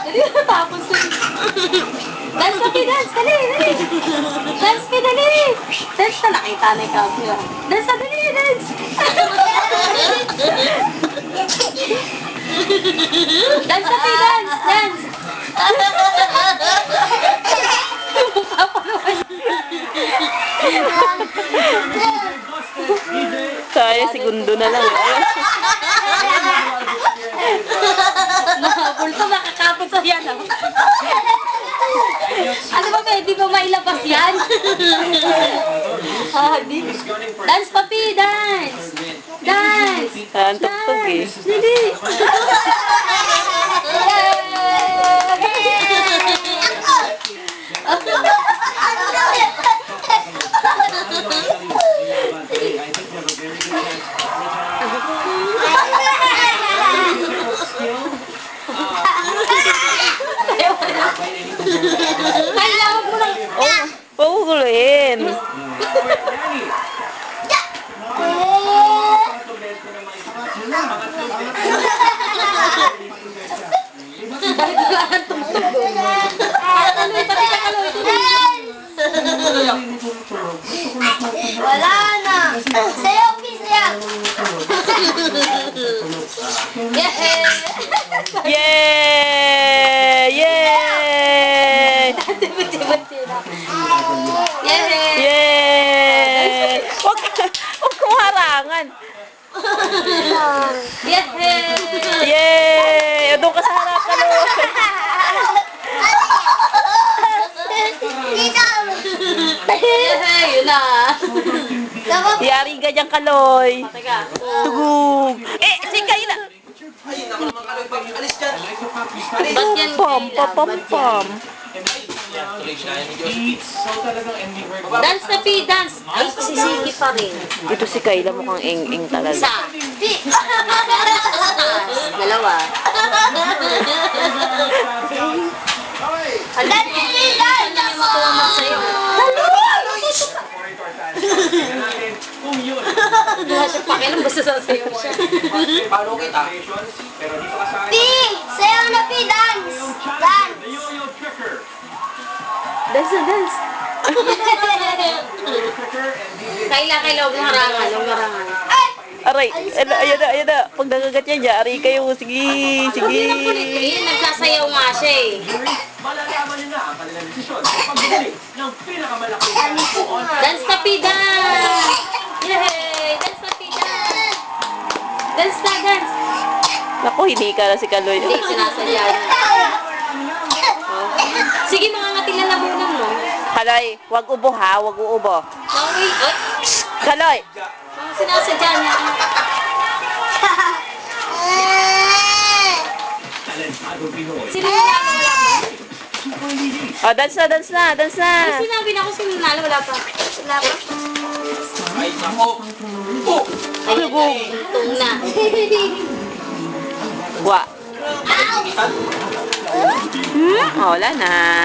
Dali, tapos na. Dance na, Pi, dance. Dali, dali. Dance, Pi, dali. Dance na, nakita na. Pi, oh. Dance na, dali, dance. Dance na, Pi, dance. Dance. Mukha pa naman. Kaya, segundo na lang. Ayun. Mahabol to, makakapot sa yan. Oh. ano ba, pwede ba mailabas yan? ah, di. Dance, papi, dance. Dance. Ah, ang tugtog eh. Oh, paguguluhin. Kailangan tumutog doon. Kaloy, pati ka kaloy. Wala na. Sayaw, Pi, sayaw. Yeah. Yay! Yay! Yay! Huwag huwag kong harangan. Yeah. Yay! Doon ka sa harapan. Dito. Yeah, yun na. Yari ka dyan, Kaloy. Teka. Tugug. Eh, si Kayla. Ba't yan Pam, pam, pam, pam. Dance na Pi, dance. Ay, sisigi pa rin. Ito si Kayla mukhang eng-eng talaga. Isa. Taas. Dalawa. Dali, dali. Ano yung matuwa sa'yo? Wala siya pakialam, basta sasayaw siya. Paano kita? Pi, sayaw na, Pi, dance. Dance. Dance na dance. Kaila, kaila, huwag mo harangan, huwag. Ay, Aray, ano, ayan na, ayan na. Pag nagagat dyan, aray kayo. Sige, sige. Hindi na kulit eh, nagsasayaw nga siya eh. Malalaman niyo na ang kanilang desisyon sa pagbili ng pinakamalaking puon Dance na Pi, dance! Yay! Dance na Pi, dance! Dance na, dance! Naku, hindi ka na si Kaloy. Hindi, sinasadya niya. Sige, mga Kaloy, wag ubo ha, wag uubo. Ay, Kaloy, sinasadya niya. Sino yung wala pa? oh, dance na, dance na, dance na. Ay, sinabi na ako sino nanalo, wala pa. Wala pa. Ay, nako! Oh! Ayun na, itong na. Wa. Hmm, oh, wala na.